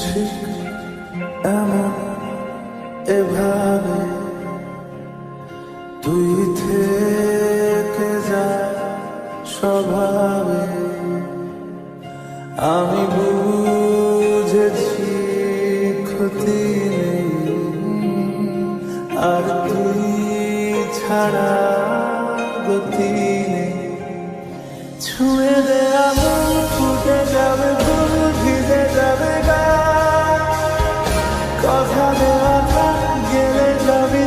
ঠিক এমন এভাবে তুই থেকে যা স্বভাবে আমি বুঝেছি ক্ষতি আর তুই ছাড়া গতি নেই। ছুঁয়ে দে Bana bak geleceğim